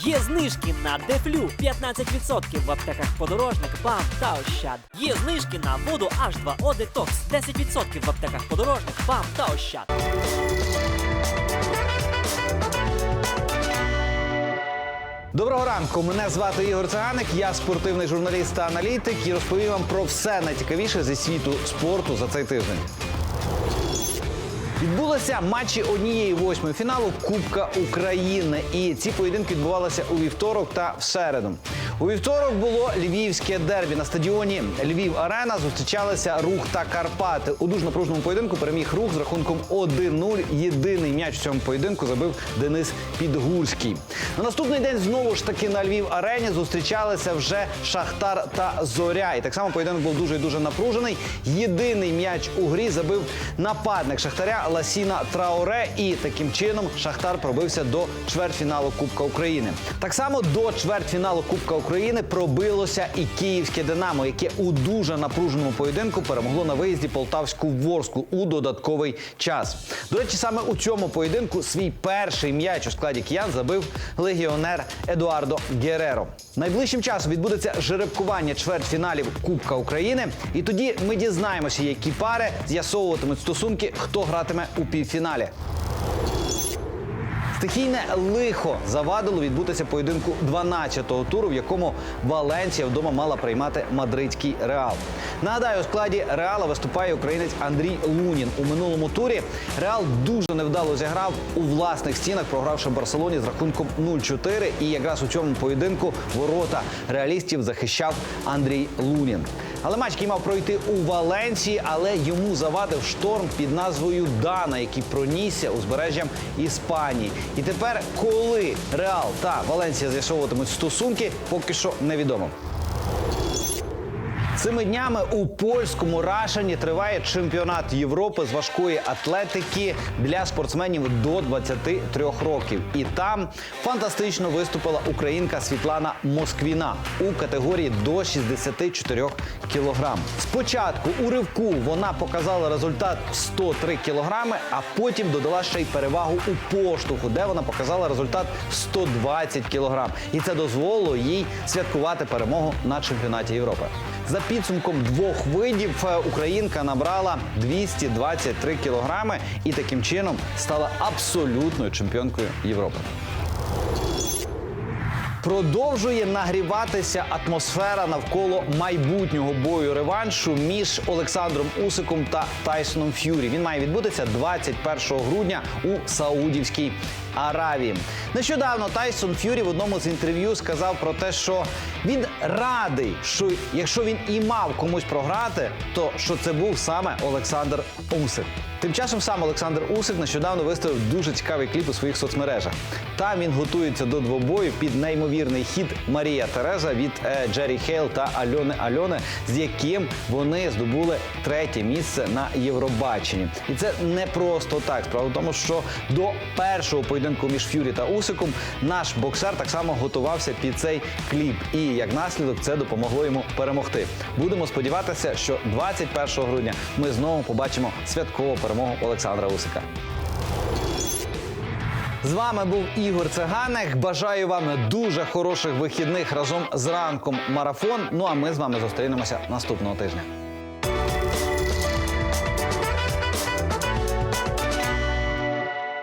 Є знижки на Дефлю 15% в аптеках подорожник, БАМ та Ощад. Є знижки на воду H2O Detox 10% в аптеках подорожник, БАМ та Ощад. Доброго ранку. Мене звати Ігор Циганик. Я спортивний журналіст та аналітик і розповім вам про все найцікавіше зі світу спорту за цей тиждень. Відбулися матчі однієї восьмої фіналу Кубка України. І ці поєдинки відбувалися у вівторок та в середу. У вівторок було львівське дербі на стадіоні Львів Арена. Зустрічалися рух та Карпати. У дуже напруженому поєдинку переміг рух з рахунком 1-0. Єдиний м'яч в цьому поєдинку забив Денис Підгурський. На наступний день знову ж таки на Львів арені зустрічалися вже Шахтар та Зоря. І так само поєдинок був дуже і дуже напружений. Єдиний м'яч у грі забив нападник Шахтаря Ласіна Траоре. І таким чином Шахтар пробився до чвертьфіналу Кубка України. Так само до чвертьфіналу Кубка України пробилося і київське Динамо, яке у дуже напруженому поєдинку перемогло на виїзді полтавську Ворску у додатковий час. До речі, саме у цьому поєдинку свій перший м'яч у складі киян забив легіонер Едуардо Гереро. Найближчим часом відбудеться жеребкування чвертьфіналів Кубка України, і тоді ми дізнаємося, які пари з'ясовуватимуть стосунки, хто гратиме у півфіналі. Стихійне лихо завадило відбутися поєдинку 12-го туру, в якому Валенсія вдома мала приймати мадридський реал. Нагадаю, у складі реала виступає українець Андрій Лунін. У минулому турі Реал дуже невдало зіграв у власних стінах, програвши Барселоні з рахунком 0-4. І якраз у цьому поєдинку ворота реалістів захищав Андрій Лунін. Але матч який мав пройти у Валенції, але йому завадив шторм під назвою Дана, який пронісся узбережжям Іспанії. І тепер, коли Реал та Валенсія з'ясовуватимуть стосунки, поки що невідомо. Цими днями у польському Рашані триває чемпіонат Європи з важкої атлетики для спортсменів до 23 років. І там фантастично виступила українка Світлана Москвіна у категорії до 64 кілограм. Спочатку у ривку вона показала результат 103 кілограми, а потім додала ще й перевагу у поштовху, де вона показала результат 120 кілограм. І це дозволило їй святкувати перемогу на чемпіонаті Європи. За підсумком двох видів е, українка набрала 223 кілограми і таким чином стала абсолютною чемпіонкою Європи. Продовжує нагріватися атмосфера навколо майбутнього бою реваншу між Олександром Усиком та Тайсоном Ф'юрі. Він має відбутися 21 грудня у Саудівській Аравії. Нещодавно Тайсон Ф'юрі в одному з інтерв'ю сказав про те, що він радий, що якщо він і мав комусь програти, то що це був саме Олександр Усик. Тим часом сам Олександр Усик нещодавно виставив дуже цікавий кліп у своїх соцмережах. Там він готується до двобою під неймовірний хіт Марія Тереза від е, Джері Хейл та Альони Альони, з яким вони здобули третє місце на Євробаченні. І це не просто так. Справа в тому, що до першого поєдинку між Ф'юрі та Усиком наш боксер так само готувався під цей кліп. І як наслідок це допомогло йому перемогти. Будемо сподіватися, що 21 грудня ми знову побачимо святкову перемогу Олександра Усика. З вами був Ігор Циганик. Бажаю вам дуже хороших вихідних разом з ранком марафон. Ну а ми з вами зустрінемося наступного тижня.